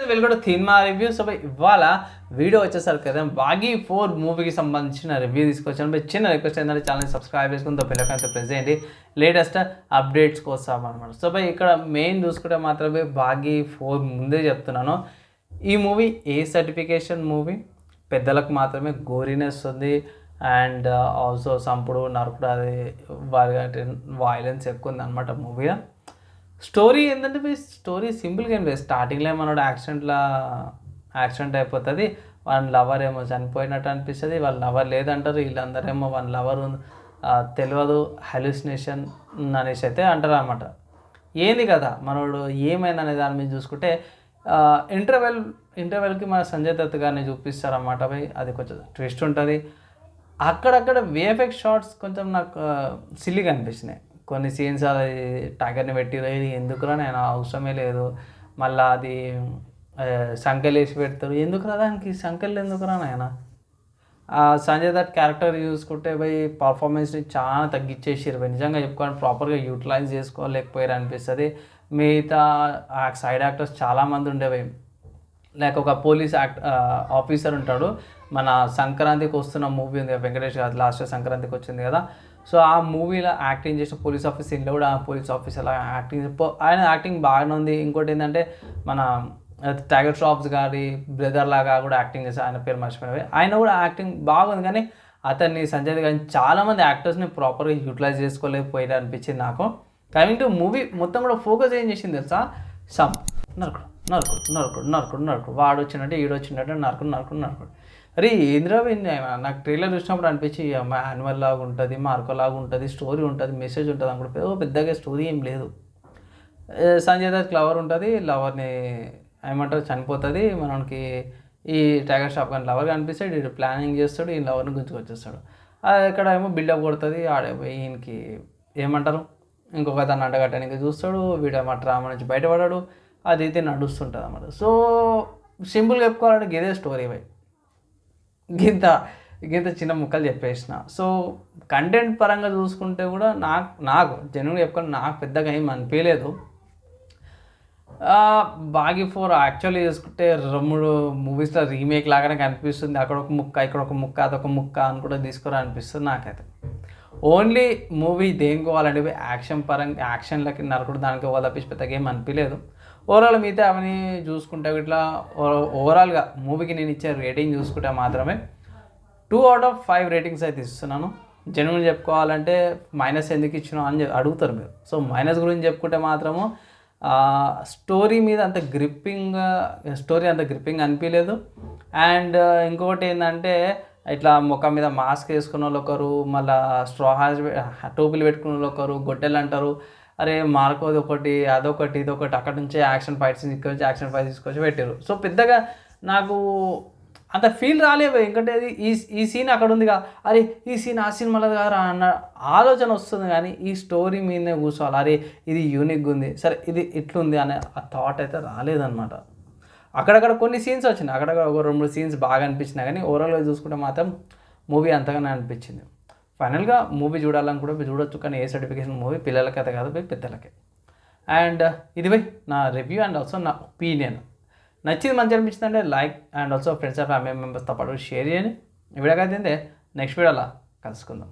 వెల్గొడ cinema review so ఇవాళ video వచ్చేసరికి కదా బాగీ ఫోర్ మూవీకి సంబంధించిన రివ్యూ తీసుకొచ్చాను. బై చిన్న రిక్వెస్ట్ ఏంటంటే ఛానల్ సబ్స్క్రైబ్ చేసుకుని పిల్లకైతే ప్రెస్ చేయండి. లేటెస్ట్ అప్డేట్స్ కోసం అనమాట సో బై ఇక్కడ మెయిన్ చూసుకుంటే మాత్రమే బాగీ ఫోర్ ముందే చెప్తున్నాను. ఈ మూవీ ఏ సర్టిఫికేషన్ మూవీ? పెద్దలకు మాత్రమే గోరీనెస్ ఉంది. అండ్ uh, ఆల్సో సంపుడు నరకుడు అది వారి వైలెన్స్ ఎక్కువ ఉంది అనమాట మూవీలో. స్టోరీ ఏంటంటే స్టోరీ సింపుల్గా ఏం లేదు. స్టార్టింగ్లో మనోడు యాక్సిడెంట్లా యాక్సిడెంట్ అయిపోతుంది. వాళ్ళ లవర్ ఏమో చనిపోయినట్టు అనిపిస్తుంది. వాళ్ళ లవర్ లేదంటారు. వీళ్ళందరేమో వాళ్ళ లవర్ తెలియదు హెల్యూసినేషన్ అనేసి అయితే అంటారు అనమాట ఏంది కదా మనోడు ఏమైందనే అనే దాని మీద చూసుకుంటే ఇంటర్వెల్ ఇంటర్వెల్కి మన సంజయ్ దత్ గారిని చూపిస్తారన్నమాట. పోయి అది కొంచెం ట్విస్ట్ ఉంటుంది. అక్కడక్కడ విఎఫ్ఎక్స్ షార్ట్స్ కొంచెం నాకు సిల్లిగా అనిపించినాయి. కొన్ని సీన్స్ అది టైగర్ని పెట్టిరు ఇది ఎందుకురా నేను? అవసరమే లేదు. మళ్ళీ అది ఆ, వేసి పెడతారు. ఎందుకురా దానికి? సంకెళ్ళు ఎందుకురా నాయన? సంజయ్ దత్ క్యారెక్టర్ చూసుకుంటే పోయి పర్ఫార్మెన్స్ని చాలా తగ్గించేసారు పోయి. నిజంగా చెప్పుకోవాలి ప్రాపర్గా యూటిలైజ్ చేసుకోలేకపోయారు అనిపిస్తుంది. మిగతా ఆ సైడ్ యాక్టర్స్ చాలామంది ఉండేవి లైక్ ఒక పోలీస్ యాక్ట్ ఆఫీసర్ ఉంటాడు. మన సంక్రాంతికి వస్తున్న మూవీ ఉంది వెంకటేష్ గారు లాస్ట్ సంక్రాంతికి వచ్చింది కదా. సో ఆ మూవీలో యాక్టింగ్ చేసిన పోలీస్ ఆఫీస్ ఆఫీసర్లో కూడా ఆ పోలీస్ ఆఫీస్ అలా యాక్టింగ్ ఆయన యాక్టింగ్ బాగానే ఉంది. ఇంకోటి ఏంటంటే మన టైగర్ షాప్స్ గారి బ్రదర్ లాగా కూడా యాక్టింగ్ చేశారు ఆయన పేరు మర్చిపోయినవి. ఆయన కూడా యాక్టింగ్ బాగుంది కానీ అతన్ని సంజయ్ కానీ చాలామంది యాక్టర్స్ని ప్రాపర్గా యూటిలైజ్ చేసుకోలేకపోయారు అనిపించింది నాకు. కమింగ్ టు మూవీ మొత్తం కూడా ఫోకస్ ఏం చేసింది తెలుసా? సమ్ నరకుడు నరకుడు నరకుడు నరకుడు నరకుడు. వాడు వచ్చినట్టు ఈడు వచ్చినట్టు నరకుడు నరకుడు నరకుడు. అరే ఏంద్రా నాకు ట్రైలర్ చూసినప్పుడు అనిపించి యాన్యువల్ లాగా ఉంటుంది మార్కో లాగా ఉంటుంది స్టోరీ ఉంటుంది మెసేజ్ ఉంటుంది అనుకుంటే. పెద్దగా స్టోరీ ఏం లేదు. సంజయ్ దత్ లవర్ ఉంటుంది లవర్ని ఏమంటారు చనిపోతుంది. మనకి ఈ టైగర్ షాప్ కానీ లవర్ కనిపిస్తాడు వీడు ప్లానింగ్ చేస్తాడు ఈ లవర్ని గుంజుకొచ్చేస్తాడు ఆ, ఇక్కడ ఏమో బిల్డప్ కొడుతుంది ఆడ ఈయనకి ఏమంటారు ఇంకొక దాన్ని అడ్డగట్టడానికి చూస్తాడు వీడు మా డ్రామా నుంచి బయటపడాడు అది అయితే నడుస్తుంటుంది అన్నమాట సో సింపుల్గా చెప్పుకోవాలంటే ఇదే స్టోరీ బై. గింత గింత చిన్న ముక్కలు చెప్పేసిన. సో కంటెంట్ పరంగా చూసుకుంటే కూడా నాకు నాకు జనరల్గా చెప్పుకొని నాకు పెద్దగా ఏం అనిపించలేదు బాగి ఫోర్ యాక్చువల్లీ చూసుకుంటే రెండు మూవీస్లో రీమేక్ లాగానే కనిపిస్తుంది. అక్కడ ఒక ముక్క ఇక్కడ ఒక ముక్క అదొక ముక్క అని కూడా తీసుకురా అనిపిస్తుంది నాకైతే. ఓన్లీ మూవీ దేనికి పోవాలంటే యాక్షన్ పరంగా యాక్షన్లకి నరకుడు దానికి పోవాలి తప్పించి పెద్దగా ఏం అనిపించలేదు ఓవరాల్ మిగతా అవన్నీ చూసుకుంటే ఇట్లా ఓవరాల్గా మూవీకి నేను ఇచ్చే రేటింగ్ చూసుకుంటే మాత్రమే two out of five ratings అయితే ఇస్తున్నాను. జెన్యున్ చెప్పుకోవాలంటే మైనస్ ఎందుకు ఇచ్చినావు అని అడుగుతారు మీరు. సో మైనస్ గురించి చెప్పుకుంటే మాత్రము స్టోరీ మీద అంత గ్రిప్పింగ్ స్టోరీ అంత గ్రిప్పింగ్ అనిపించలేదు అండ్ ఇంకొకటి ఏంటంటే ఇట్లా ముఖం మీద మాస్క్ వేసుకున్న వాళ్ళు ఒకరు మళ్ళీ స్ట్రా హాజ్ టోపీలు పెట్టుకున్న వాళ్ళు ఒకరు గొడ్డలు అంటారు. అరే మార్కోది ఒకటి అదొకటి ఇదొకటి అక్కడ నుంచే యాక్షన్ ఫైట్స్ తీసుకొచ్చి యాక్షన్ ఫైట్స్ తీసుకొచ్చి పెట్టారు సో పెద్దగా నాకు అంత ఫీల్ రాలేదు ఎందుకంటే అది ఈ ఈ సీన్ అక్కడ ఉందిగా. అరే ఈ సీన్ ఆ సినిమాలో కాదురా అన్న ఆలోచన వస్తుంది కానీ ఈ స్టోరీ మీదనే కూర్చోవాలి. అరే ఇది యూనిక్గా ఉంది. సరే ఇది ఇట్లుంది అనే ఆ థాట్ అయితే రాలేదన్నమాట. అక్కడక్కడ కొన్ని సీన్స్ వచ్చినాయి. అక్కడక్కడ ఒక రెండు మూడు సీన్స్ బాగా అనిపించినాయి కానీ ఓవరాల్గా చూసుకుంటే మాత్రం మూవీ అంతగానే అనిపించింది. ఫైనల్గా మూవీ చూడాలని కూడా చూడొచ్చు కానీ ఏ సర్టిఫికేషన్ మూవీ? పిల్లలకి అయితే కాదు పోయి పెద్దలకే. అండ్ uh, ఇది పోయి నా రివ్యూ అండ్ ఆల్సో నా ఒపీనియన్. నచ్చింది మంచి అనిపించింది అంటే like and also friends and family మెంబర్స్తో పాటు షేర్ చేయండి. ఈ వీడియోకి అయితే నెక్స్ట్ వీడియోలో కలుసుకుందాం.